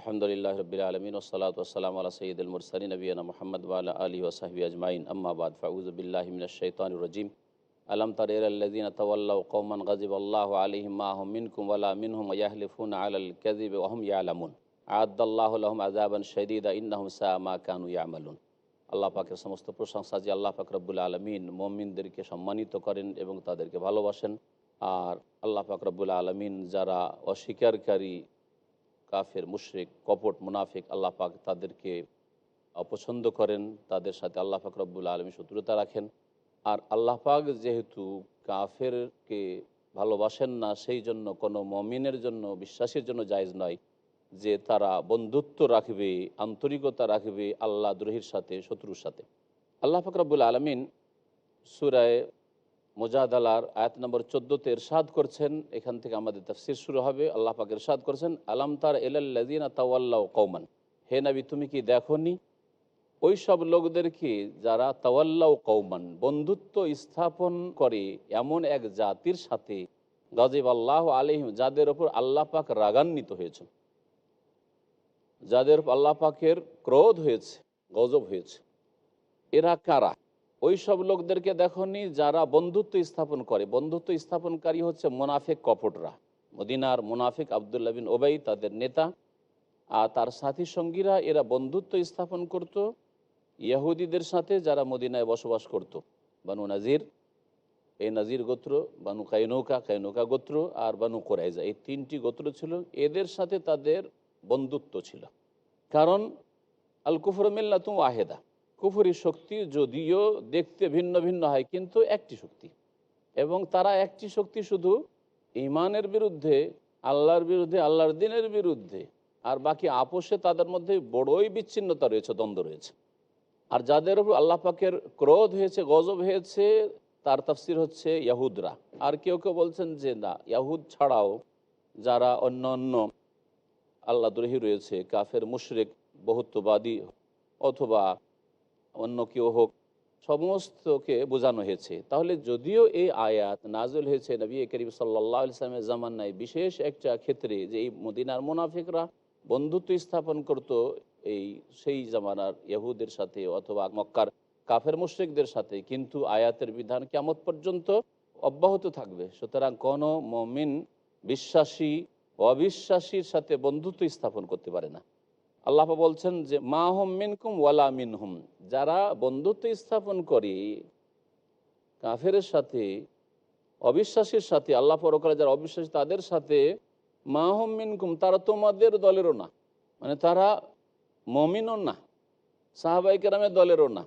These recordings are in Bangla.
আলহামদুলিল্লাহ রবিল আলমিন ওসলাত ওসালাম আল্লাহ সঈদুল মুরসালী নবীনা মোহাম্মদ ওয়ালা আলী ওসাহবি আজমাইন। আম্মাবাদ ফাউজবিল্লাহিমিনশৈতান রজিম। আলম তারিন তওয়াল্লাহ কৌমান গজিব আল্লাহ আলিহিম মিনকুম ওয়ালা মিনহুম ইয়াহলিফুন আলাল কাজিব ওহম ইয়ালামুন। আদাল্লাহ আলহম আজাবান শদীদা ইন্নাহম সা মা কানু ইয়ামালুন। আল্লাহ পাকের সমস্ত প্রশংসা যে আল্লাহ পাক রব্বুল আলমিন মমিনদেরকে সম্মানিত করেন এবং তাদেরকে ভালোবাসেন। আর আল্লাহ পাক রব্বুল আলমিন যারা অস্বীকারী কাফের, মুশরিক, কপট, মুনাফিক আল্লাহ পাক তাদেরকে অপছন্দ করেন। তাদের সাথে আল্লাহ পাক রব্বুল আলমী শত্রুতা রাখেন। আর আল্লাহ পাক যেহেতু কাফেরকে ভালোবাসেন না, সেই জন্য কোনো মমিনের জন্য, বিশ্বাসের জন্য জায়জ নয় যে তারা বন্ধুত্ব রাখবে, আন্তরিকতা রাখবে আল্লাহ দ্রোহীর সাথে, শত্রুর সাথে। আল্লাহ ফাকরাবুল আলমিন সুরায় মোজাদালার আয়াত নম্বর চোদ্দোতে এরশাদ করছেন, এখান থেকে আমাদের তফসির শুরু হবে। আল্লাহ পাক এরশাদ করছেন, আলাম তার এলাল্লাদিন তাওয়াল্লাহ কৌমান হে নবী, তুমি কি দেখনি? ওই সব লোকদেরকে যারা তাওয়াল্লাহ কৌমান বন্ধুত্ব স্থাপন করে এমন এক জাতির সাথে? গজিব আল্লাহ আলহিম যাদের ওপর আল্লাহ পাক রাগান্বিত হয়েছে যাদের আল্লাহ পাকের ক্রোধ হয়েছে, গজব হয়েছে। এরা কারা? ওই সব লোকদেরকে দেখনি যারা বন্ধুত্ব স্থাপন করে। বন্ধুত্ব স্থাপনকারী হচ্ছে মোনাফেক কপটরা। মদিনার মোনাফেক আবদুল্লা বিন ওবাই তাদের নেতা। আর তার সাথী সঙ্গীরা এরা বন্ধুত্ব স্থাপন করত। ইয়াহুদিদের সাথে যারা মদিনায় বসবাস করত। বানু নাজির, এই নাজির গোত্র, বানু কাইনৌকা কাইনৌকা গোত্র আর বানু কোরাইজা এই তিনটি গোত্র ছিল। এদের সাথে তাদের বন্ধুত্ব ছিল। কারণ আল কুফর ওয়াহেদা। কুফুরি শক্তি যদিও দেখতে ভিন্ন ভিন্ন হয়, কিন্তু একটি শক্তি। এবং তারা একটি শক্তি শুধু ইমানের বিরুদ্ধে, আল্লাহর বিরুদ্ধে, আল্লাহর দিনের বিরুদ্ধে, আর বাকি আপোষে তাদের মধ্যে বড়ই বিচ্ছিন্নতা রয়েছে, দ্বন্দ্ব রয়েছে। আর যাদের উপর আল্লাহ পাকের ক্রোধ হয়েছে, গজব হয়েছে, তার তাফসির হচ্ছে ইয়াহুদরা। আর কেউ কেউ বলছেন যে, না, ইয়াহুদ ছাড়াও যারা অন্য অন্য আল্লাহ দ্রোহী রয়েছে, কাফের, মুশরেক, বহুত্ববাদী অথবা অন্য কেউ হোক, সমস্তকে বোঝানো হয়েছে। তাহলে যদিও এই আয়াত নাজল হয়েছে নবী করিম সাল্লাহ ইসলামের জামান্নায় বিশেষ একটা ক্ষেত্রে যে এই মদিনার মুনাফিকরা বন্ধুত্ব স্থাপন করত এই সেই জামানার ইহুদের সাথে অথবা মক্কার কাফের মুশ্রিকদের সাথে, কিন্তু আয়াতের বিধান কেমত পর্যন্ত অব্যাহত থাকবে। সুতরাং কোনো মমিন বিশ্বাসী, অবিশ্বাসীর সাথে বন্ধুত্ব স্থাপন করতে পারে না। আল্লাহ বলছেন যে, মা হোম মিনকুম ওয়ালা মিনহুম। যারা বন্ধুত্ব স্থাপন করে কাফের সাথে, অবিশ্বাসীর সাথে, আল্লাহ পরকালে যারা অবিশ্বাসী তাদের সাথে, মা হোম মিনকুম, তারা তোমাদের দলেরও না। মানে তারা মমিনও না সাহাবাই কেরামের দলেরও না।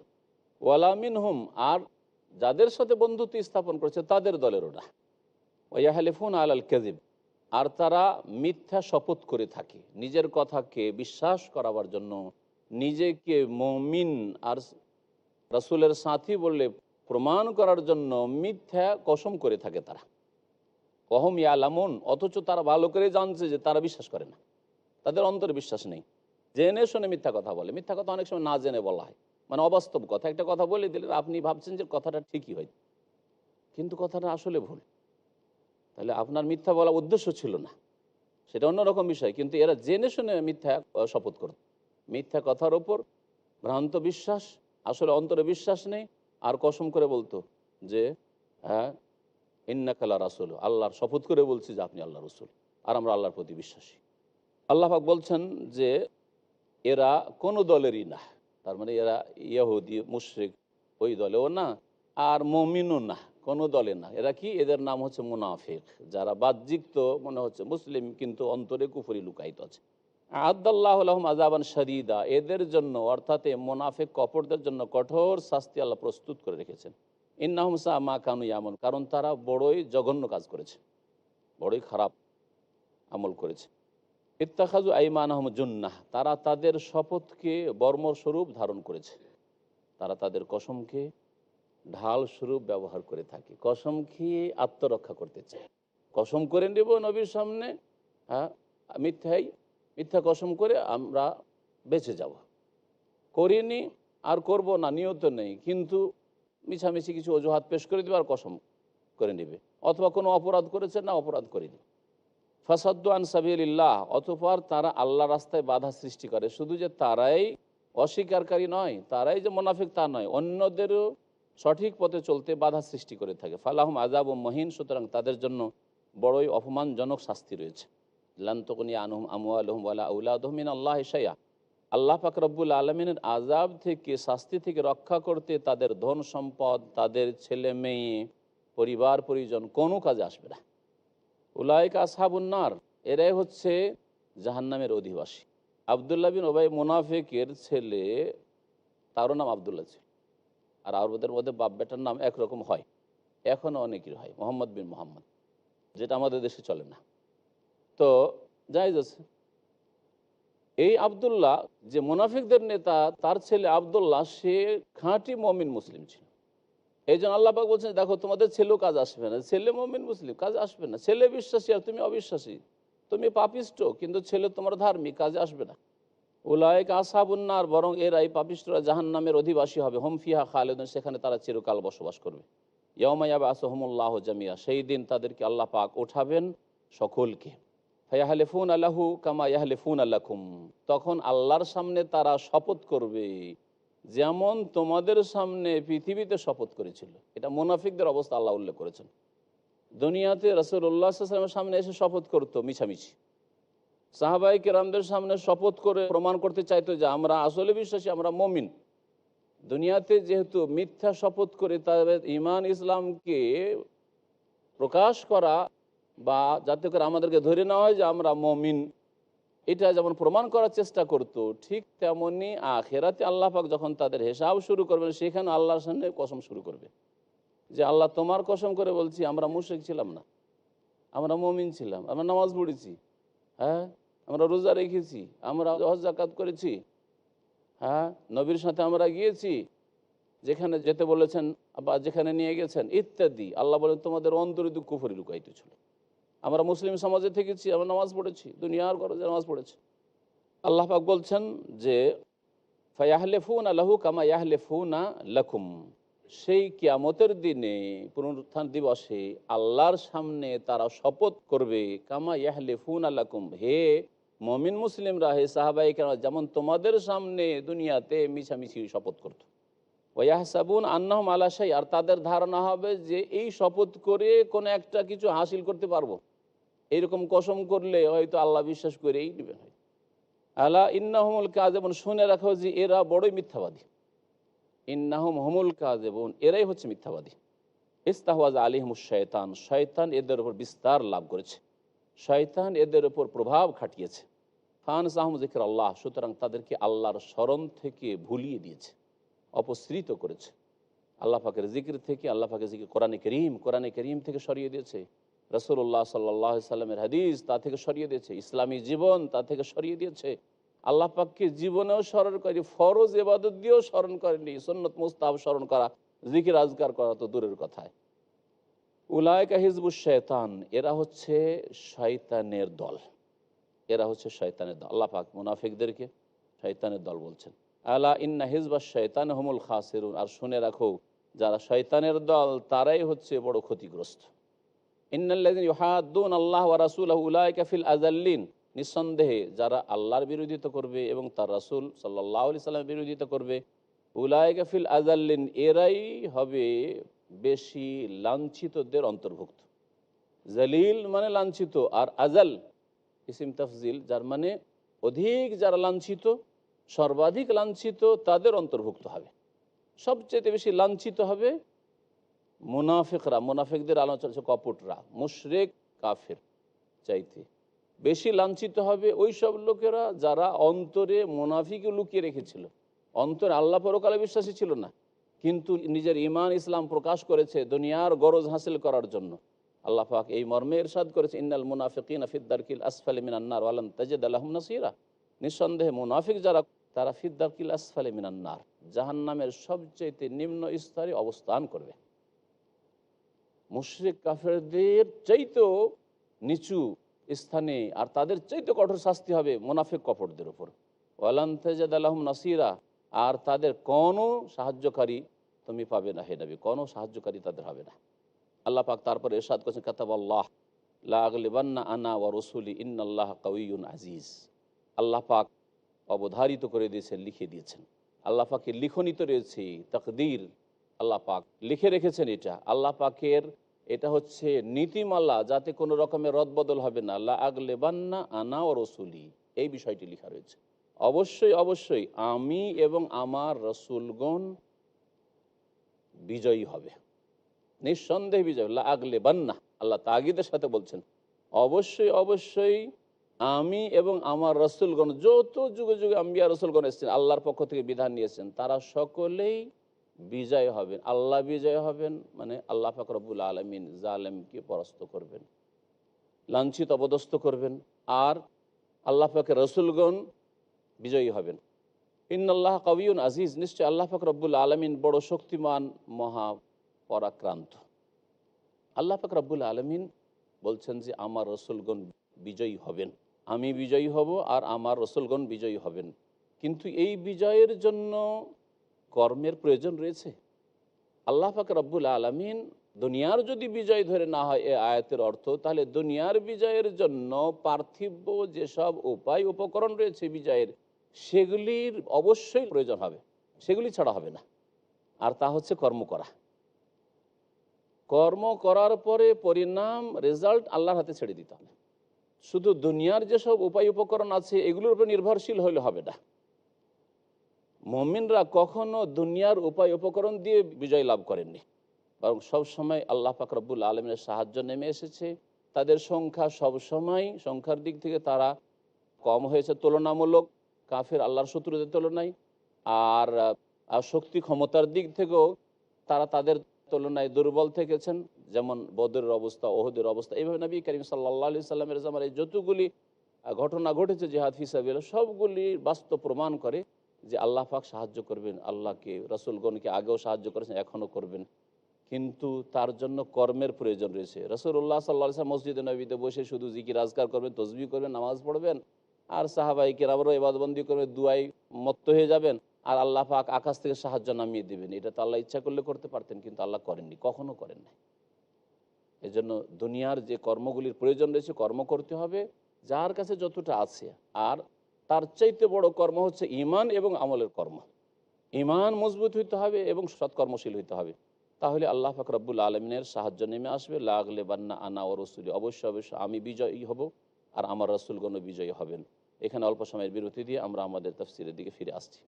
ওয়ালা মিনহুম, আর যাদের সাথে বন্ধুত্ব স্থাপন করেছে তাদের দলেরও না। ওয়াহালিফুন আল আল কেজিব আর তারা মিথ্যা শপথ করে থাকে। নিজের কথাকে বিশ্বাস করাবার জন্য নিজেকে মমিন আর রসুলের সাথী বললে প্রমাণ করার জন্য মিথ্যা কসম করে থাকে তারা। কহম ইয়ালামুন, অথচ তারা ভালো করে জানছে যে তারা বিশ্বাস করে না। তাদের অন্তরে বিশ্বাস নেই। জেনে শুনে মিথ্যা কথা বলে। মিথ্যা কথা অনেক সময় না জেনে বলা হয়। মানে অবাস্তব কথা। একটা কথা বলে দিলে আপনি ভাবছেন যে কথাটা ঠিকই হয়। কিন্তু কথাটা আসলে ভুল। তাহলে আপনার মিথ্যা বলা উদ্দেশ্য ছিল না। সেটা অন্যরকম বিষয়, কিন্তু এরা জেনে শুনে মিথ্যা শপথ করত। মিথ্যা কথার ওপর ভ্রান্ত বিশ্বাস, আসলে অন্তরে বিশ্বাস নেই, আর কসম করে বলতো যে হ্যাঁ ইন্নাকাল্লা রাসুল, আল্লাহর শপথ করে বলছি যে আপনি আল্লাহ রসুল, আর আমরা আল্লাহর প্রতি বিশ্বাসী। আল্লাহাক বলছেন যে, এরা কোনো দলেরই না, তার মানে এরা ইয়াহুদি মুশ্রিক, ওই দলেও না, আর মমিনও না। কোনো দলে না। এরা কি? এদের নাম হচ্ছে মুনাফিক। যারা বাহ্যিক তো মনে হচ্ছে মুসলিম, কিন্তু অন্তরে কুফুরি লুকায়িত আছে। আদাল্লাহ আলহম আজাবান শরিদা এদের জন্য, অর্থাৎ মোনাফেক কপরদের জন্য কঠোর শাস্তি আল্লাহ প্রস্তুত করে রেখেছেন। ইন্নাহম সাহ মা কানু আমল কারণ তারা বড়ই জঘন্য কাজ করেছে। বড়ই খারাপ আমল করেছে। ইত্তাখাজু আইমান আহমদ জুন্নাহ। তারা তাদের শপথকে বর্মস্বরূপ ধারণ করেছে। তারা তাদের কসমকে ঢাল স্বরূপ ব্যবহার করে থাকে। কসম খেয়ে আত্মরক্ষা করতে চায় কসম করে নেব নবীর সামনে হ্যাঁ? মিথ্যাই মিথ্যা কসম করে আমরা বেঁচে যাব। করিনি, আর করব না, নিয়ত নেই। কিন্তু মিছামিছি কিছু অজুহাত পেশ করে দেবে আর কসম করে নেবে। অথবা কোনো অপরাধ করেছে না অপরাধ করিনি। ফাসাদ্দু আন সাবিল্লাহ অতপর তারা আল্লাহ রাস্তায় বাধা সৃষ্টি করে। শুধু যে তারাই অস্বীকারী নয়, তারাই যে মোনাফিক তা নয়, অন্যদেরও সঠিক পথে চলতে বাধা সৃষ্টি করে থাকে। ফালাহম আজাব ও মহিন, সুতরাং তাদের জন্য বড়ই অপমানজনক শাস্তি রয়েছে। লান্তকনি আনহুম আমু আলহম আল্লাহ উল্লাহমিন আল্লাহ ইসাইয়া আল্লাহ পাক রব্বুল আলমিনের আজাব থেকে, শাস্তি থেকে রক্ষা করতে তাদের ধন সম্পদ, তাদের ছেলে মেয়ে, পরিবার পরিজন কোনো কাজে আসবে না। উলায়ক আসহাবুন্নার এরাই হচ্ছে জাহান্নামের অধিবাসী। আবদুল্লাহ বিন ওবাই মোনাফেকের ছেলে, তারও নাম আবদুল্লাহ ছিল। আর আরবদের মধ্যে বাপ বেটার নাম একরকম হয়। এখনও অনেকের হয়, মোহাম্মদ বিন মোহাম্মদ, যেটা আমাদের দেশে চলে না। তো যাই আছে। এই আবদুল্লাহ, যে মোনাফিকদের নেতা, তার ছেলে আবদুল্লাহ, সে খাঁটি মমিন মুসলিম ছিল। এই জন্য আল্লাপাক বলছেন, দেখো, তোমাদের ছেলেও কাজ আসবে না। ছেলে মমিন মুসলিম, কাজ আসবে না। ছেলে বিশ্বাসী আর তুমি অবিশ্বাসী। তুমি পাপিষ্ট, কিন্তু ছেলে তোমার ধার্মিক, কাজে আসবে না। উলায়ক আসাবুন্নার, বরং এরাই পাপিষ্টরা জাহান নামের অধিবাসী হবে। হোমফিহা খালেদন, সেখানে তারা চিরকাল বসবাস করবে। ইয়মায়াবা আসহমুল্লাহ জামিয়া সেই দিন তাদেরকে আল্লাহ পাক ওঠাবেন সকলকে। ফায়াহলেফুন আল্লাহু কামা ইয়াহলেফুন আল্লাহুম তখন আল্লাহর সামনে তারা শপথ করবে যেমন তোমাদের সামনে পৃথিবীতে শপথ করেছিল। এটা মোনাফিকদের অবস্থা আল্লাহ উল্লেখ করেছেন। দুনিয়াতে রসুল্লাহামের সামনে এসে শপথ করতো মিছামিছি। সাহাবাই কেরামদের সামনে শপথ করে প্রমাণ করতে চাইতো যে আমরা আসলে বিশ্বাসী, আমরা মমিন। দুনিয়াতে যেহেতু মিথ্যা শপথ করে তাদের ইমান ইসলামকে প্রকাশ করা বা যাতে করে আমাদেরকে ধরে নেওয়া হয় যে আমরা মমিন, এটা যেমন প্রমাণ করার চেষ্টা করত, ঠিক তেমনি আখেরাতে আল্লাহ পাক যখন তাদের হিসাব শুরু করবেন, সেখানে আল্লাহর সামনে কসম শুরু করবে। যে আল্লাহ তোমার কসম করে বলছি, আমরা মুশেক ছিলাম না। আমরা মমিন ছিলাম, আমরা নামাজ পড়েছি। হ্যাঁ? আমরা রোজা রেখেছি, আমরা জাকাত করেছি হ্যাঁ? নবীর সাথে আমরা গিয়েছি, যেখানে যেতে বলেছেন বা যেখানে নিয়ে গেছেন, ইত্যাদি। আল্লাহ বলেন, তোমাদের অন্তরে দুঃখ লুকাইতে ছিল। আমরা মুসলিম সমাজে থেকেছি, আমরা নামাজ পড়েছি, দুনিয়ার গরজে নামাজ পড়েছি। আল্লাহ পাক বলছেন যে, ফায়াহলেফুন আল্লাহু কামা ইয়াহলেফুনা লাকুম। সেই কিয়ামতের দিনে, পুনরুত্থান দিবসে আল্লাহর সামনে তারা শপথ করবে, কামা ইয়াহলেফুন আল্লাকুম হে মমিন মুসলিমরা হে সাহাবাই কেন যেমন তোমাদের সামনে দুনিয়াতে মিছামিছি শপথ করত। ওয়াহসাবুন আন্নাহম আলাশাই আর তাদের ধারণা হবে যে এই শপথ করে কোনো একটা কিছু হাসিল করতে পারব। এইরকম কসম করলে হয়তো আল্লাহ বিশ্বাস করেই নেবেন। হয় আল্লাহ ইন্নাহমুল কাজ এবং শুনে রাখো যে এরা বড়ই মিথ্যাবাদী। ইন্নাহম হমুল কাজ এবং এরাই হচ্ছে মিথ্যাবাদী। ইস্তাহওয়াজ আলিহমুস শয়তান শয়তান এদের উপর বিস্তার লাভ করেছে। শয়তান এদের উপর প্রভাব খাটিয়েছে। খান সাহম জিকির আল্লাহ সুতরাং তাদেরকে আল্লাহর স্মরণ থেকে ভুলিয়ে দিয়েছে, অপসৃত করেছে। আল্লাহ পাকের জিকির থেকে, আল্লাহ পাকের জিকির কোরআনে করিম কোরআনে করিম থেকে সরিয়ে দিয়েছে। রসুল্লাহ সাল্লাহ সাল্লামের হাদিস তা থেকে সরিয়ে দিয়েছে। ইসলামী জীবন তা থেকে সরিয়ে দিয়েছে। আল্লাহ পাককে জীবনেও স্মরণ করেনি, ফরজ এবাদত দিয়েও স্মরণ করেনি। সন্নত মুস্তাব স্মরণ করা জিকির আজগার করা তো দূরের কথায় উলায়কা হিজবুস শয়তান এরা হচ্ছে শয়তানের দল। এরা হচ্ছে শয়তানের দল। আল্লাহ পাক মুনাফিকদেরকে শয়তানের দল বলছেন। আলা ইন্না হিজবা শয়তান হমুল খাসেরুন। আর শুনে রাখো, যারা শয়তানের দল, তারাই হচ্ছে বড় ক্ষতিগ্রস্ত। ইন্নাল্লাদিন আল্লাহ ওয়া রাসূলহু উলাইকা ফিল আযাল্লিন। নিঃসন্দেহে যারা আল্লাহর বিরোধিতা করবে এবং তার রাসূল সাল্লাল্লাহু আলাইহি সাল্লামের বিরোধিতা করবে, উলাইকা ফিল আযাল্লিন, এরাই হবে বেশি লাঞ্ছিতদের অন্তর্ভুক্ত। জালিল মানে লাঞ্ছিত, আর আজাল ইসিম তফজিল, যার মানে অধিক যারা লাঞ্ছিত, সর্বাধিক লাঞ্ছিত তাদের অন্তর্ভুক্ত হবে। সবচেয়ে বেশি লাঞ্ছিত হবে মুনাফিকরা, মুনাফিকদের আলোচনা কপটরা, মুশরেক, কাফের চাইতে। বেশি লাঞ্ছিত হবে ওই সব লোকেরা যারা অন্তরে মুনাফিকে লুকিয়ে রেখেছিল। অন্তরে আল্লাহ পরকালে বিশ্বাসী ছিল না। কিন্তু নিজের ইমান ইসলাম প্রকাশ করেছে দুনিয়ার গরজ হাসিল করার জন্য। আল্লাহ পাক এই মর্মে ইরশাদ করেছে, ইন্নাল মুনাফিকিন ফিদ্দারকিল আসফালি মিনান্নার ওয়ালান তাজেদ আলহম নাসিরা। নিঃসন্দেহে মুনাফিক যারা, তারা ফিদ্দারকিল আসফালি মিনান্নার জাহান নামের সবচেয়ে নিম্ন স্তরে অবস্থান করবে। মুশরিক কাফেরদের চাইতেও নিচু স্থানে আর তাদের চাইতে কঠোর শাস্তি হবে মুনাফিক কপটদের উপর। ওয়ালান তাজেদ আলহম নাসিরা, আর তাদের কোনো সাহায্যকারী তুমি পাবে না হে নবী, কোনো সাহায্যকারী তাদের হবে না। আল্লাহ পাক তারপরে এরশাদ করেছেন কাতাব আল্লাহ লা আগলেবান্না আনা ওয়া রসুলি ইন্নাল্লাহ কাউইউন আজিজ। আল্লাহ পাক অবধারিত করে দিয়েছেন, লিখে দিয়েছেন। আল্লাহ পাকের লিখনিত রয়েছে, তকদির আল্লাহ পাক লিখে রেখেছেন এটা। আল্লাহ পাকের এটা হচ্ছে নীতিমালা, যাতে কোনো রকমের রদবদল হবে না। আল্লাহ আগলে বান্না আনা ও রসুলি, এই বিষয়টি লেখা রয়েছে। অবশ্যই অবশ্যই আমি এবং আমার রসুলগণ বিজয়ী হবে। নিঃসন্দেহে বিজয় আল্লাহ আগলে বান্না। আল্লাহ তাগিদের সাথে বলছেন, অবশ্যই অবশ্যই আমি এবং আমার রসুলগণ যত যুগে যুগে আম্বিয়া রসুলগণ এসেছেন, আল্লাহর পক্ষ থেকে বিধান নিয়েছেন, তারা সকলেই বিজয় হবেন। আল্লাহ বিজয় হবেন মানে আল্লাহ ফাকরবুল আলমিন জালেমকে পরাস্ত করবেন, লাঞ্ছিত অবদস্ত করবেন আর আল্লাহ পাকের রসুলগণ বিজয়ী হবেন। ইন্নআল্লাহ কবিউন আজিজ। নিশ্চয় আল্লাহ ফাকরবুল আলমিন বড় শক্তিমান, মহা পরাক্রান্ত। আল্লাহ পাক রব্বুল আলমিন বলছেন যে, আমার রসুলগণ বিজয়ী হবেন। আমি বিজয়ী হব আর আমার রসুলগণ বিজয়ী হবেন। কিন্তু এই বিজয়ের জন্য কর্মের প্রয়োজন রয়েছে। আল্লাহ পাক রব্বুল আলমিন দুনিয়ার যদি বিজয় ধরে না হয়, এ আয়াতের অর্থ, তাহলে দুনিয়ার বিজয়ের জন্য পার্থিব যেসব উপায়, উপকরণ রয়েছে বিজয়ের, সেগুলির অবশ্যই প্রয়োজন হবে। সেগুলি ছাড়া হবে না। আর তা হচ্ছে কর্ম করা। কর্ম করার পরে পরিণাম রেজাল্ট আল্লাহর হাতে ছেড়ে দিতে হবে। শুধু দুনিয়ার যেসব উপায় উপকরণ আছে, এগুলোর উপর নির্ভরশীল হলে হবে না। মমিনরা কখনো দুনিয়ার উপায় উপকরণ দিয়ে বিজয় লাভ করেননি। বরং সবসময় আল্লাহ ফাকরবুল আলমের সাহায্য নেমে এসেছে। তাদের সংখ্যা সবসময় সংখ্যার দিক থেকে তারা কম হয়েছে তুলনামূলক। কাফের আল্লাহর শত্রুদের তুলনায়। আর শক্তি ক্ষমতার দিক থেকেও তারা তাদের তুলনায় দুর্বল থেকেছেন। যেমন বদরের অবস্থা, ওহদের অবস্থা। এইভাবে নবী করিম সাল্লা আলি সাল্লামের জামার এই যতগুলি ঘটনা ঘটেছে, জেহাদ হিসাবে সবগুলি বাস্তব প্রমাণ করে যে আল্লাহ পাক সাহায্য করবেন, আল্লাহকে, রসুলগণকে আগেও সাহায্য করেছেন, এখনও করবেন। কিন্তু তার জন্য কর্মের প্রয়োজন রয়েছে। রসুল্লাহ সাল্লাহ মসজিদে নবীতে বসে শুধু জিকির রাজগার করবেন, তসবি করবেন, নামাজ পড়বেন, আর সাহাবাই কেরাবরও এবাদবন্দি করবে দুয়াই মত্ত হয়ে যাবেন। আর আল্লাহ পাক আকাশ থেকে সাহায্য নামিয়ে দেবেন। এটা তো আল্লাহ ইচ্ছা করলে করতে পারতেন, কিন্তু আল্লাহ করেননি, কখনো করেন নাই। এজন্য দুনিয়ার যে কর্মগুলির প্রয়োজন রয়েছে, কর্ম করতে হবে, যার কাছে যতটা আছে। আর তার চাইতে বড় কর্ম হচ্ছে ইমান এবং আমলের কর্ম। ইমান মজবুত হইতে হবে এবং সৎকর্মশীল হইতে হবে। তাহলে আল্লাহ ফাকরাবুল আলমিনের সাহায্য নেমে আসবে। লাগলে বান্না আনা ও রসুলি, অবশ্যই অবশ্যই আমি বিজয়ী হব আর আমার রসুলগণ বিজয়ী হবেন। এখানে অল্প সময়ের বিরতি দিয়ে আমরা আমাদের তফসিলের দিকে ফিরে আসছি।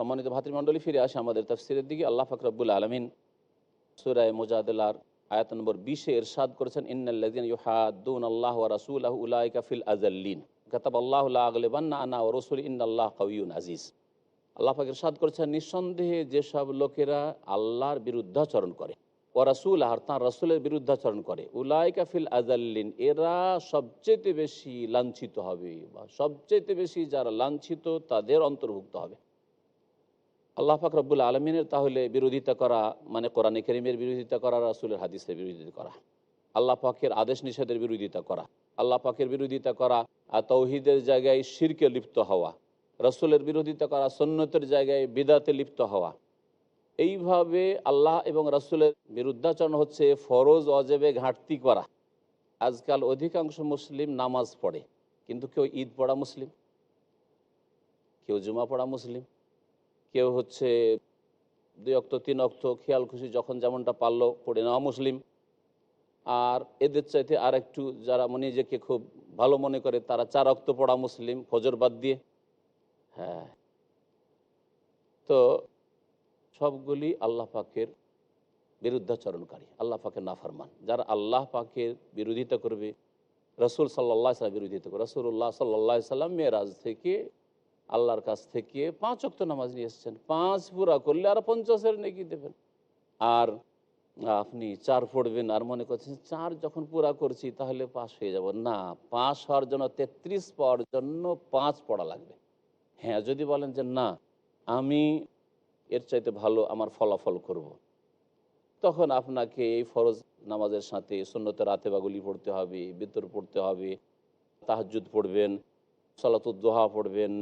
সম্মানিত ভাতৃমণ্ডলী ফিরে আসে আমাদের তফসিরের দিকে। আল্লাহ ফাকরাবুল আলমিন সুরায় মোজাদুল্লার আয়াত নম্বর বিশে এরশাদ করেছেন ইন্নাল্লাদিন আল্লাহ রাসুল উলাইকা ফিল আজাল্লিন কাতাব আল্লাহ আগলেবান্না আনা ও রসুল ইন্নআল্লাহ কবিউন আজিজ। আল্লাহ পাক ইরশাদ করেছেন, নিঃসন্দেহে যেসব লোকেরা আল্লাহর বিরুদ্ধাচরণ করে ও রাসুল আর তাঁর রসুলের বিরুদ্ধাচরণ করে, উলাইকা ফিল আজাল্লিন এরা সবচেয়ে বেশি লাঞ্ছিত হবে বা সবচেয়ে বেশি যারা লাঞ্ছিত তাদের অন্তর্ভুক্ত হবে। আল্লাহ পাক রব্বুল আলমিনের তাহলে বিরোধিতা করা মানে কোরআনে করিমের বিরোধিতা করা, রাসুলের হাদিসের বিরোধিতা করা, আল্লাহ পাকের আদেশ নিষেধের বিরোধিতা করা, আল্লাহ পাকের বিরোধিতা করা আর তৌহিদের জায়গায় শিরকে লিপ্ত হওয়া, রসুলের বিরোধিতা করা সন্ন্যতের জায়গায় বিদাতে লিপ্ত হওয়া। এইভাবে আল্লাহ এবং রসুলের বিরুদ্ধাচরণ হচ্ছে ফরজ, অজেবে ঘাটতি করা। আজকাল অধিকাংশ মুসলিম নামাজ পড়ে, কিন্তু কেউ ঈদ পড়া মুসলিম, কেউ জুমা পড়া মুসলিম। কেউ হচ্ছে দুই অক্ত, তিন অক্ত খেয়াল খুশি যখন যেমনটা পারল পড়ে নেওয়া মুসলিম। আর এদের চাইতে আর একটু যারা নিজেকে খুব ভালো মনে করে, তারা চার অক্ত পড়া মুসলিম ফজর বাদ দিয়ে। হ্যাঁ। তো সবগুলি আল্লাহ পাকের বিরুদ্ধাচরণকারী, আল্লাহ পাকের নাফরমান। যারা আল্লাহ পাকের বিরোধিতা করবে, রসুল সাল্লাহ সাল্লাম বিরোধিতা করবে। রসুল্লাহ সাল্লাহ সাল্লাম মেয়েরাজ থেকে আল্লাহর কাছ থেকে পাঁচ অক্ত নামাজ নিয়ে এসেছেন। পাঁচ পুরা করলে আর পঞ্চাশের নেকি দেবেন। আর আপনি চার পড়বেন আর মনে করছেন, চার যখন পুরা করছি তাহলে পাস হয়ে যাব। না পাস হওয়ার জন্য তেত্রিশ পাওয়ার জন্য পাঁচ পড়া লাগবে। হ্যাঁ যদি বলেন যে, না, আমি এর চাইতে ভালো আমার ফলাফল করব। তখন আপনাকে এই ফরজ নামাজের সাথে সুন্নতের রাতেবাগুলি পড়তে হবে, বিতর পড়তে হবে তাহাজুদ পড়বেন সলাতুদ্দোহা পড়বেন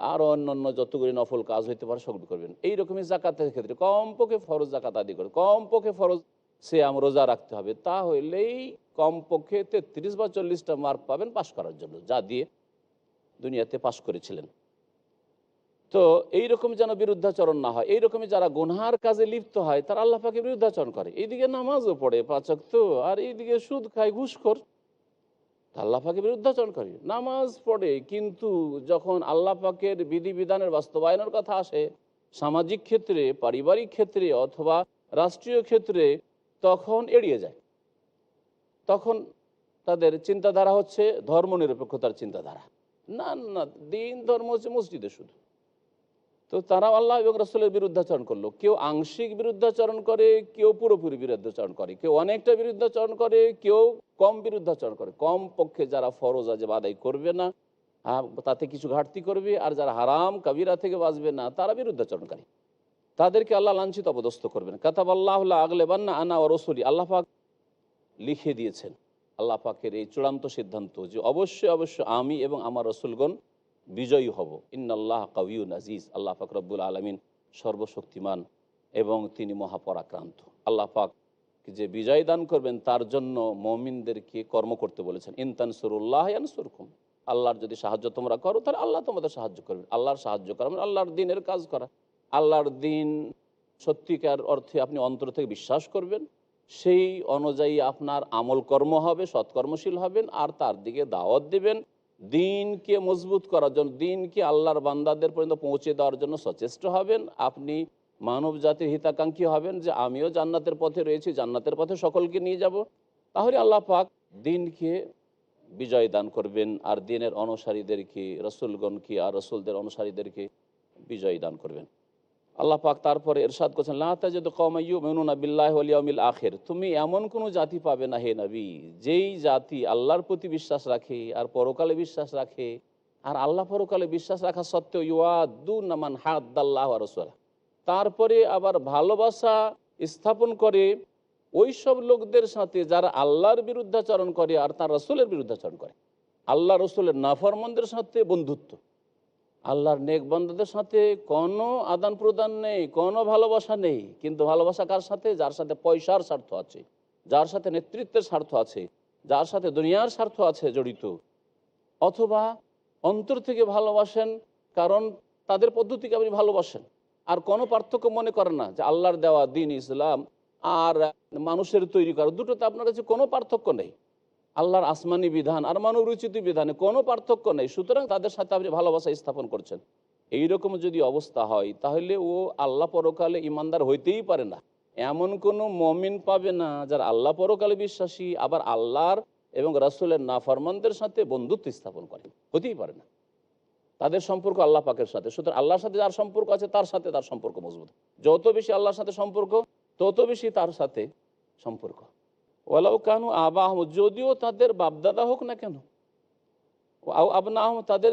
আর অন্যান্য যতগুলি নফল কাজ হইতে পারে সবগুলো করবেন। এইরকমই জাকাতের ক্ষেত্রে কমপক্ষে ফরজ জাকাত আদি করে। কমপক্ষে ফরজ সে আম রোজা রাখতে হবে। তা হইলেই কমপক্ষে তেত্রিশ বা চল্লিশটা মার্ক পাবেন পাশ করার জন্য, যা দিয়ে দুনিয়াতে পাশ করেছিলেন। তো এইরকম যেন বিরুদ্ধাচরণ না হয় এই এইরকমই যারা গুনহার কাজে লিপ্ত হয়, তারা আল্লাহ পাকে বিরুদ্ধাচরণ করে। এইদিকে নামাজও পড়ে পাচক তো আর এইদিকে সুদ খায় তা আল্লাহ পাকে বিরুদ্ধাচরণ করে। নামাজ পড়ে, কিন্তু যখন আল্লাহ পাকের বিধিবিধানের বাস্তবায়নের কথা আসে, সামাজিক ক্ষেত্রে, পারিবারিক ক্ষেত্রে অথবা রাষ্ট্রীয় ক্ষেত্রে, তখন এড়িয়ে যায়। তখন তাদের চিন্তাধারা হচ্ছে ধর্মনিরপেক্ষতার চিন্তাধারা। না না, দিন ধর্ম হচ্ছে মসজিদে শুধু। তো তারা আল্লাহ এবং রসুলের বিরুদ্ধাচরণ করল। কেউ আংশিক বিরুদ্ধাচরণ করে, কেউ পুরোপুরি বিরুদ্ধাচরণ করে। কেউ অনেকটা বিরুদ্ধাচরণ করে, কেউ কম বিরুদ্ধাচরণ করে। কম পক্ষে যারা ফরজ আজে আদায় করবে না তাতে কিছু ঘাটতি করবে, আর যারা হারাম, কাবিরা থেকে বাঁচবে না, তারা বিরুদ্ধাচরণকারী তাদেরকে আল্লাহ লাঞ্ছিত অবদস্ত করবেন। কাতাব আল্লাহ আগলে বান্না আনা ও রসুলি। আল্লাহ পাক লিখে দিয়েছেন। আল্লাহ পাকের এই চূড়ান্ত সিদ্ধান্ত যে অবশ্যই অবশ্যই আমি এবং আমার রসুলগণ বিজয়ী হব। ইন্নাল্লাহ কাউয়ুন আজিজ, আল্লাহ পাক রব্বুল আলমিন সর্বশক্তিমান এবং তিনি মহাপরাক্রান্ত। আল্লাহ পাক যে বিজয় দান করবেন, তার জন্য মমিনদেরকে কর্ম করতে বলেছেন। ইনতানসুরুল্লাহ ইয়ানসুরকুম। আল্লাহর যদি সাহায্য তোমরা করো, তাহলে আল্লাহ তোমাদের সাহায্য করবেন আল্লাহর সাহায্য করা মানে আল্লাহর দিনের কাজ করা। আল্লাহর দিন সত্যিকার অর্থে আপনি অন্তর থেকে বিশ্বাস করবেন। সেই অনুযায়ী আপনার আমল কর্ম হবে, সৎকর্মশীল হবেন, আর তার দিকে দাওয়াত দিবেন। দিনকে মজবুত করার জন্য, দিনকে আল্লাহর বান্দাদের পর্যন্ত পৌঁছে দেওয়ার জন্য সচেষ্ট হবেন। আপনি মানব জাতির হিতাকাঙ্ক্ষী হবেন যে আমিও জান্নাতের পথে রয়েছি, জান্নাতের পথে সকলকে নিয়ে যাব। তাহলে আল্লাহ পাক দিনকে বিজয় দান করবেন আর দিনের অনুসারীদেরকে, রসুলগণকে আর রসুলদের অনুসারীদেরকে বিজয় দান করবেন। আল্লাহ পাক তারপরে এরশাদ করছেন লাতাজদ কমাইয়ু মেনুনা বিল্লাহ আলিয়ামিল আখের। তুমি এমন কোনো জাতি পাবে না, হে নবী, যেই জাতি আল্লাহর প্রতি বিশ্বাস রাখে আর পরকালে বিশ্বাস রাখে। আর আল্লাহ পরকালে বিশ্বাস রাখা সত্ত্বেও ইউয়াদু নামান হাদ্দাল্লাহ রসুল তারপরে আবার ভালোবাসা স্থাপন করে ওই সব লোকদের সাথে যারা আল্লাহর বিরুদ্ধাচরণ করে আর তার রসুলের বিরুদ্ধাচরণ করে। আল্লাহ রসুলের নাফরমনদের সাথে বন্ধুত্ব। আল্লাহর নেক বন্ধুদের সাথে কোনো আদান প্রদান নেই, কোনো ভালোবাসা নেই। কিন্তু ভালোবাসা কার সাথে? যার সাথে পয়সার স্বার্থ আছে, যার সাথে নেতৃত্বের স্বার্থ আছে, যার সাথে দুনিয়ার স্বার্থ আছে জড়িত। অথবা অন্তর থেকে ভালোবাসেন কারণ তাদের পদ্ধতিকে আপনি ভালোবাসেন। আর কোনো পার্থক্য মনে করেন না যে আল্লাহর দেওয়া দিন ইসলাম আর মানুষের তৈরি করা। দুটোতে আপনার কাছে কোনো পার্থক্য নেই। আল্লাহর আসমানি বিধান আর মানব রচিত বিধানে কোনো পার্থক্য নেই। সুতরাং তাদের সাথে আপনি ভালোবাসা স্থাপন করছেন। এইরকম যদি অবস্থা হয়, তাহলে ও আল্লাহ পরকালে ইমানদার হইতেই পারে না। এমন কোনো মমিন পাবে না যার আল্লাহ পরকালে বিশ্বাসী, আবার আল্লাহর এবং রাসুলের নাফরমানদের সাথে বন্ধুত্ব স্থাপন করে। হতেই পারে না। তাদের সম্পর্ক আল্লাহ পাকের সাথে। সুতরাং আল্লাহর সাথে যার সম্পর্ক আছে, তার সাথে তার সম্পর্ক মজবুত। যত বেশি আল্লাহর সাথে সম্পর্ক, তত বেশি তার সাথে সম্পর্ক। ওলাও কানু আবাহ যদিও তাদের বাপদাদা হোক না কেন, আও আবনা আহম তাদের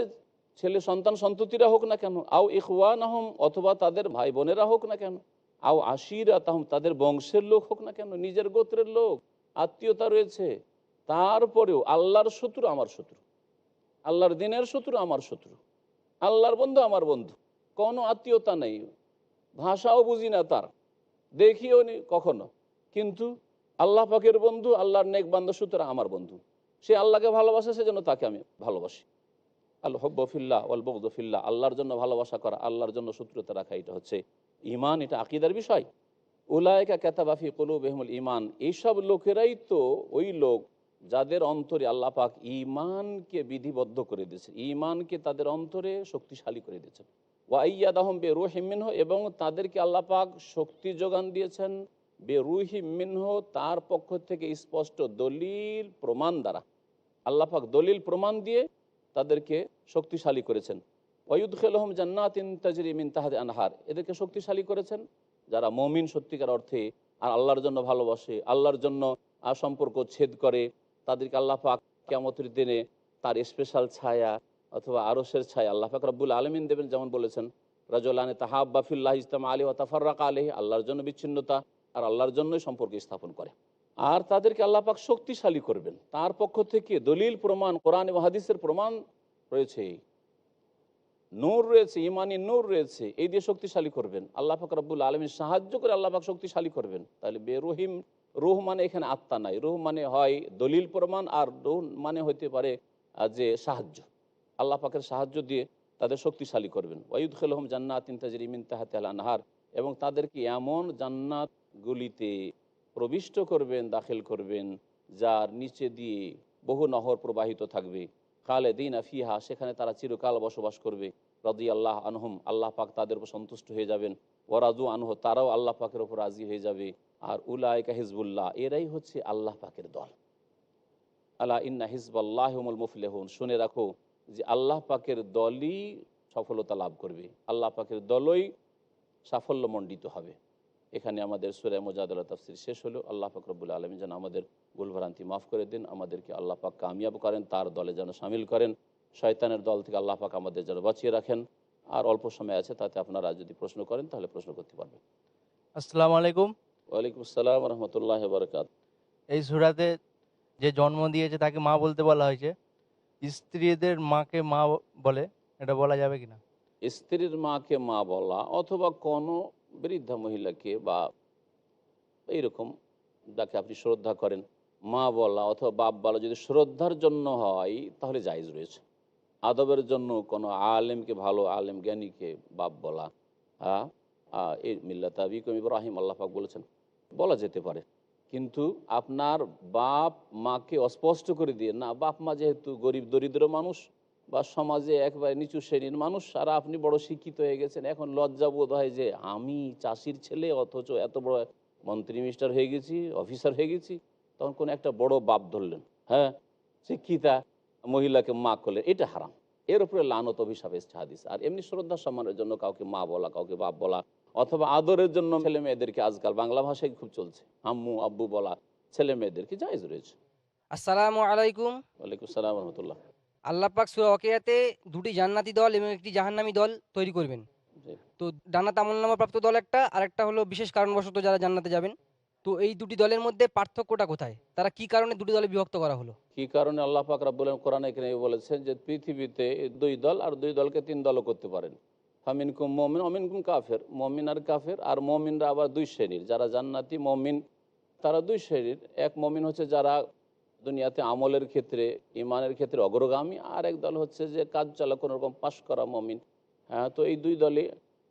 ছেলে সন্তান সন্ততিরা হোক না কেন, আও ইখওয়ান আহম অথবা তাদের ভাই বোনেরা হোক না কেন, আও আশিরা তাহম তাদের বংশের লোক হোক না কেন, নিজের গোত্রের লোক, আত্মীয়তা রয়েছে, তারপরেও আল্লাহর শত্রু আমার শত্রু, আল্লাহর দিনের শত্রু আমার শত্রু, আল্লাহর বন্ধু আমার বন্ধু, কোনো আত্মীয়তা নেই, ভাষাও বুঝি না তার, দেখিও নি কখনো, কিন্তু আল্লাহ পাকের বন্ধু, আল্লাহর নেক বান্ধব সুতরাং আমার বন্ধু। সে আল্লাহকে ভালোবাসে, সেজন্য তাকে আমি ভালোবাসি। আল্লাহ হব্বফিল্লা আল্লাহর জন্য ভালোবাসা করা, আল্লাহর জন্য শত্রুতা রাখা, এটা হচ্ছে ইমান এটা আকিদার বিষয়। উলায়কা কেতাবাফি কলু বেহমুল ইমান এইসব লোকেরাই তো ওই লোক যাদের অন্তরে আল্লাহ পাক ইমানকে বিধিবদ্ধ করে দিয়েছে ইমানকে তাদের অন্তরে শক্তিশালী করে দিয়েছেন। ওয়াইয়াদ আহম বে রুহিমিনহ এবং তাদেরকে আল্লাহ পাক শক্তি যোগান দিয়েছেন। বে রুহিমিনহ তার পক্ষ থেকে স্পষ্ট দলিল প্রমাণ দ্বারা। আল্লাহ পাক দলিল প্রমাণ দিয়ে তাদেরকে শক্তিশালী করেছেন। ওয়ুদ খেলহম জান্নাতিন তাজরি মিন তাহাদ আনহার। এদেরকে শক্তিশালী করেছেন যারা মমিন সত্যিকার অর্থে আর আল্লাহর জন্য ভালোবাসে, আল্লাহর জন্য সম্পর্ক ছেদ করে, তাদেরকে আল্লাহ পাক কেমতের দিনে তার স্পেশাল ছায়া অথবা আরসের ছায়া আল্লাহ পাক রব্বুল আলমিন দেবেন যেমন বলেছেন রাজুল্লাহ তাহাব্বাফিল্লাহ ইসলাম আলী ও তাফার্রাক আলহি আল্লাহর জন্য বিচ্ছিন্নতা আর আল্লাহর জন্যই সম্পর্ক স্থাপন করে। আর তাদেরকে আল্লাহ পাক শক্তিশালী করবেন। তার পক্ষ থেকে দলিল, প্রমাণ, কোরআন এবং হাদিসের প্রমাণ রয়েছে। নূর রয়েছে ইমানি নূর রয়েছে। এই দিয়ে শক্তিশালী করবেন। আল্লাহ পাক রব্বুল আলমী সাহায্য করে আল্লাহ পাক শক্তিশালী করবেন। তাহলে বেরহিম, রুহ মানে এখানে আত্মা নাই। রুহ মানে হয় দলিল, প্রমাণ আর রুহ মানে হইতে পারে যে সাহায্য। আল্লাহ পাকের সাহায্য দিয়ে তাদের শক্তিশালী করবেন। ওয়ুদ খেলহম জান্নাত ইন্তাজরি মিন তাহাতে আল আনহার। এবং তাদেরকে এমন জান্নাতগুলিতে প্রবিষ্ট করবেন, দাখিল করবেন, যার নিচে দিয়ে বহু নহর প্রবাহিত থাকবে। কালে দিন আফিহা সেখানে তারা চিরকাল বসবাস করবে। রদি আল্লাহ আনহম, আল্লাহ পাক তাদের উপর সন্তুষ্ট হয়ে যাবেন। ওরাজু আনহ, তারাও আল্লাহ পাকের ওপর রাজি হয়ে যাবে। আর উলায়কা হিজবুল্লাহ, এরাই হচ্ছে আল্লাহ পাকের দল। আল্লাহ ইন্না হিজবাল্লাহমুল মুফলেহন, শুনে রাখো যে আল্লাহ পাকের দলই সফলতা লাভ করবে। আল্লাহ পাকের দলই সাফল্যমণ্ডিত হবে। এখানে আমাদের সুরে মোজাদুল্লাহ তফসির শেষ হলো। আল্লাহ পাক রব্বুল আলমী যেন আমাদের ভুলভ্রান্তি মাফ করে দিন আমাদেরকে আল্লাহ পাক কামিয়াব করেন তার দলে যেন সামিল করেন। শয়তানের দল থেকে আল্লাহ পাক আমাদের যেন বাঁচিয়ে রাখেন। আর অল্প সময় আছে তাতে আপনারা যদি প্রশ্ন করেন তাহলে প্রশ্ন করতে পারবেন। আসসালামু আলাইকুম। ওয়ালাইকুম আসসালাম রহমতুল্লাহ বরকাত এই সুরাতে যে জন্ম দিয়েছে তাকে মা বলতে বলা হয়েছে। স্ত্রীদের মাকে মা বলে এটা বলা যাবে কিনা? স্ত্রীর মাকে মা বলা অথবা কোনো বৃদ্ধা মহিলাকে বা এইরকম যাকে আপনি শ্রদ্ধা করেন, মা বলা অথবা বাপ বলা যদি শ্রদ্ধার জন্য হয়, তাহলে জায়জ রয়েছে। আদবের জন্য কোনো আলেমকে ভালো আলেম জ্ঞানীকে বাপ বলা হ্যাঁ এই মিল্লাত আবিকম ইব্রাহিম আল্লাহাক বলেছেন, বলা যেতে পারে। কিন্তু আপনার বাপ মাকে অস্পষ্ট করে দিয়ে, না, বাপ মা যেহেতু গরিব, দরিদ্র মানুষ বা সমাজে একবারে নিচু শ্রেণির মানুষ আর আপনি বড় শিক্ষিত হয়ে গেছেন এখন লজ্জা বোধ হয় যে আমি চাষির ছেলে অথচ এত বড় মন্ত্রী মিনিস্টার হয়ে গেছি অফিসার হয়ে গেছি তখন কোন একটা বড় বাপ ধরলেন। হ্যাঁ? শিক্ষিতা মহিলাকে মা করলেন এটা হারাম। এর উপরে লানত অভিশাপ এসছে হাদিস। আর এমনি শ্রদ্ধা সম্মানের জন্য কাউকে মা বলা কাউকে বাপ বলা অথবা আদরের জন্য ছেলে মেয়েদেরকে আজকাল বাংলা ভাষায় খুব চলছে আম্মু আব্বু বলা ছেলে মেয়েদেরকে জায়জ রয়েছে। আসসালামু আলাইকুম। ওয়ালাইকুম সালাম রহমতুল্লাহ। আল্লাহ পাক সূরা ওয়াকিয়াতে দুটি জান্নাতি দল এবং একটি জাহান্নামি দল তৈরি করবেন। তো জান্নাত আমলনামা প্রাপ্ত দল একটা আর একটা হলো বিশেষ কারণবশত যারা জান্নাতে যাবেন। তো এই দুটি দলের মধ্যে পার্থক্যটা কোথায়? তারা কি কারণে দুটি দলে বিভক্ত করা হলো? কি কারণে আল্লাহ পাক রাব্বুল আলামিন কোরআনে এখানে বলেছেন যে পৃথিবীতে দুই দল আর দুই দলকে তিন দলও করতে পারেন। ফামিনকুম মমিন অমিনকুম কাফের। মমিন আর কাফের আর মমিনরা আবার দুই শ্রেণির। যারা জান্নাতি মমিন তারা দুই শ্রেণির। এক মমিন হচ্ছে যারা দুনিয়াতে আমলের ক্ষেত্রে ইমানের ক্ষেত্রে অগ্রগামী। আর এক দল হচ্ছে যে কাজ চলা কোনো রকম পাশ করা মমিন। হ্যাঁ তো এই দুই দলে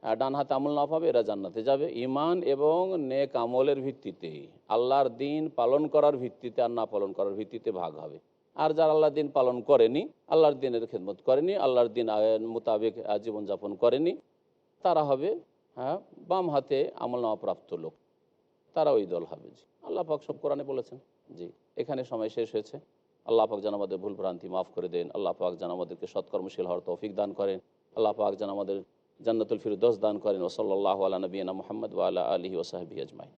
আহ, ডান হাতে আমল না পাবে এরা জান্নাতে যাবে। ইমান এবং নেক আমলের ভিত্তিতে আল্লাহর দিন পালন করার ভিত্তিতে আর না পালন করার ভিত্তিতে ভাগ হবে। আর যারা আল্লাহর দিন পালন করেনি আল্লাহর দিনের খেদমত করেনি আল্লাহর দিন মোতাবেক জীবনযাপন করেনি তারা হবে হ্যাঁ বাম হাতে আমলনামা প্রাপ্ত লোক। তারা ওই দল হবে। আল্লাহ পাক সব কোরআনে বলেছেন। জি, এখানে সময় শেষ হয়েছে। আল্লাহ পাক যেন আমাদের ভুল ভ্রান্তি মাফ করে দেন। আল্লাহ পাক যেন আমাদেরকে সৎকর্মশীল হওয়ার তৌফিক দান করেন। আল্লাহ পাক যেন আমাদের জান্নাতুল ফিরুদ্দোস দান করেন। ওসল্লাহ আলা নবীনা মোহাম্মদ ওয়ালা আলহি ওসাহাবি আজমাই